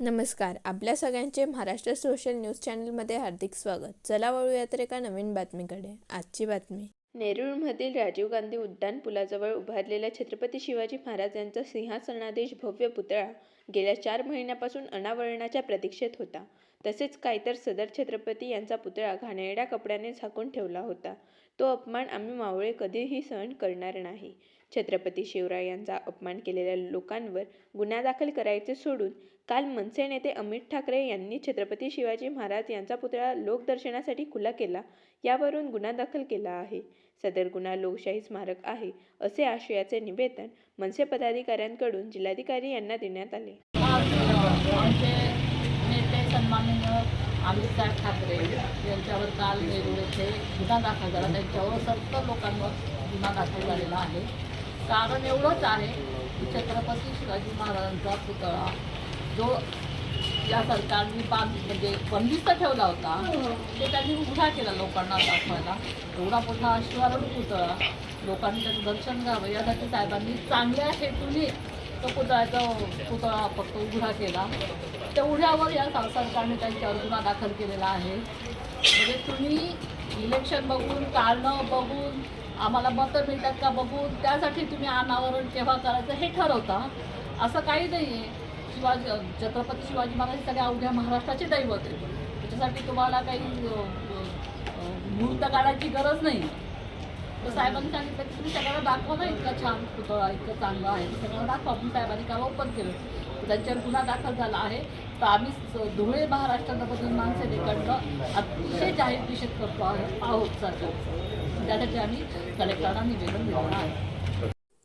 नमस्कार. आपल्या सगळ्यांचे महाराष्ट्र सोशल न्यूज चॅनलमध्ये हार्दिक स्वागत. चला वळूया तर एका नवीन बातमीकडे. आजची बातमी. नेरूळमधील राजीव गांधी उड्डाण पुलाजवळ उभारलेल्या छत्रपती शिवाजी महाराज यांचा सिंहासनाधीश भव्य पुतळा गेल्या चार महिन्यापासून अनावरणाच्या प्रतीक्षेत होता. तसेच काय तर सदर छत्रपती यांचा पुतळा घाणेरड्या कपड्याने झाकून ठेवला होता. तो अपमान आम्ही मावळे कधीही सहन करणार नाही. छत्रपती शिवराय यांचा अपमान केलेल्या लोकांवर गुन्हा दाखल करायचे सोडून काल मनसे नेते अमित ठाकरे यांनी छत्रपती शिवाजी महाराज यांचा पुतळा लोकदर्शनासाठी खुला केला. यावरून गुन्हा दाखल केला आहे. सदर गुन्हा लोकशाही स्मारक आहे असे आशयाचे निवेदन मनसे पदाधिकाऱ्यांकडून जिल्हाधिकारी यांना देण्यात आले. आमचे नेते सन्माननीय अमितसाहेब ठाकरे यांच्यावर काल वेगवेगळे येथे गुन्हा दाखल झाला. त्यांच्यावर सर्व लोकांवर गुन्हा दाखल झालेला आहे. कारण एवढंच आहे की छत्रपती शिवाजी महाराजांचा पुतळा जो या सरकारने बांध म्हणजे बंदिस्त ठेवला होता. ते त्यांनी उघडा केला लोकांना दाखवायला. एवढा मोठा अश्वारूढ पुतळा लोकांनी त्याचं दर्शन घ्यावं. यासाठी साहेबांनी चांगल्या हेतूने तो पुतळ्याचा पुतळा फक्त उघडा केला. तेवढ्यावर या सरकारने त्यांच्यावर गुन्हा दाखल केलेला आहे. म्हणजे तुम्ही इलेक्शन बघून कारणं बघून आम्हाला मतं मिळतात का बघून त्यासाठी तुम्ही अनावरण केव्हा करायचं हे ठरवता. असं काही नाही आहे शिवाजी छत्रपती शिवाजी महाराज सगळ्या अवघ्या महाराष्ट्राचे दैवत आहे त्याच्यासाठी तुम्हाला काही मूर्त मुहूर्त काढायची गरज नाही. तर साहेबांनी सांगितलं की तुम्ही सगळ्यांना दाखवा ना इतका छान पुतळा इतकं चांगलं आहे. सगळ्यांना दाखवा. पण साहेबांनी काल ओपन केलं. त्यांच्यावर गुन्हा दाखल झाला आहे. तर आम्ही स- धुळे महाराष्ट्रामधून मानसेनेकडनं अतिशय जाहीर निषेध करतो आहे. आहोत सरकारचा त्यासाठी आम्ही कलेक्टरांना निवेदन दिलं आहे